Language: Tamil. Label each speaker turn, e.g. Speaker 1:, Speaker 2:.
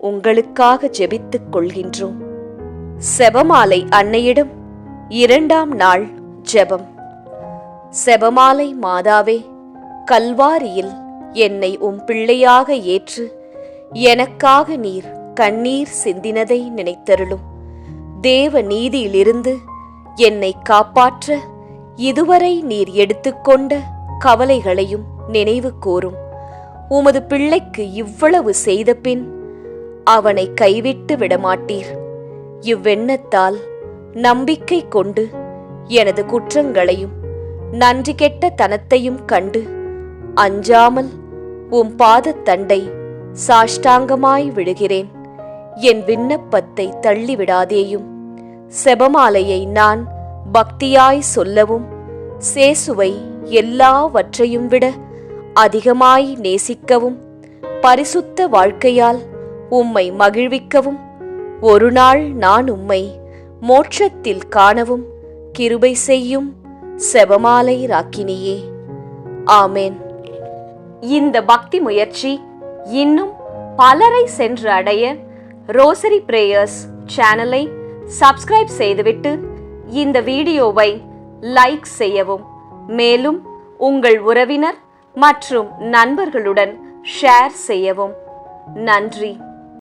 Speaker 1: உங்களுக்காக ஜெபித்துக் கொள்கின்றோம். செபமாலை அன்னையிடம் இரண்டாம் நாள் ஜெபம். செபமாலை மாதாவே கல்வாரியில் என்னை உம் பிள்ளையாக ஏற்று எனக்காக நீர் கண்ணீர் சிந்தினதை நினைத்தருளும். தேவ நீதியிலிருந்து என்னை காப்பாற்ற இதுவரை நீர் எடுத்துக்கொண்ட கவலைகளையும் நினைவு கூறும். உமது பிள்ளைக்கு இவ்வளவு செய்த பின் அவனை கைவிட்டு விடமாட்டீர். இவ்வெண்ணத்தால் நம்பிக்கை கொண்டு எனது குற்றங்களையும் நன்றி கெட்ட தனத்தையும் கண்டு அஞ்சாமல் உம் பாதத்தண்டை சாஷ்டாங்கமாய் விடுகிறேன். என் விண்ணப்பத்தை தள்ளிவிடாதேயும். செபமாலையை நான் பக்தியாய் சொல்லவும் சேசுவை எல்லாவற்றையும் விட அதிகமாய் நேசிக்கவும் பரிசுத்த வாழ்க்கையால் உம்மை மகிழ்விக்கவும். ஒரு நாள் நான் உம்மை மோட்சத்தில் காணவும். கிருபை செய்யும் செபமாலை ராக்கினியே. ஆமேன். இந்த பக்தி முயற்சி இன்னும் பலரை சென்று அடைய ரோசரி பிரேயர்ஸ் சேனலை சப்ஸ்கிரைப் செய்துவிட்டு இந்த வீடியோவை லைக் செய்யவும். மேலும் உங்கள் உறவினர் மற்றும் நண்பர்களுடன் ஷேர் செய்யவும். நன்றி.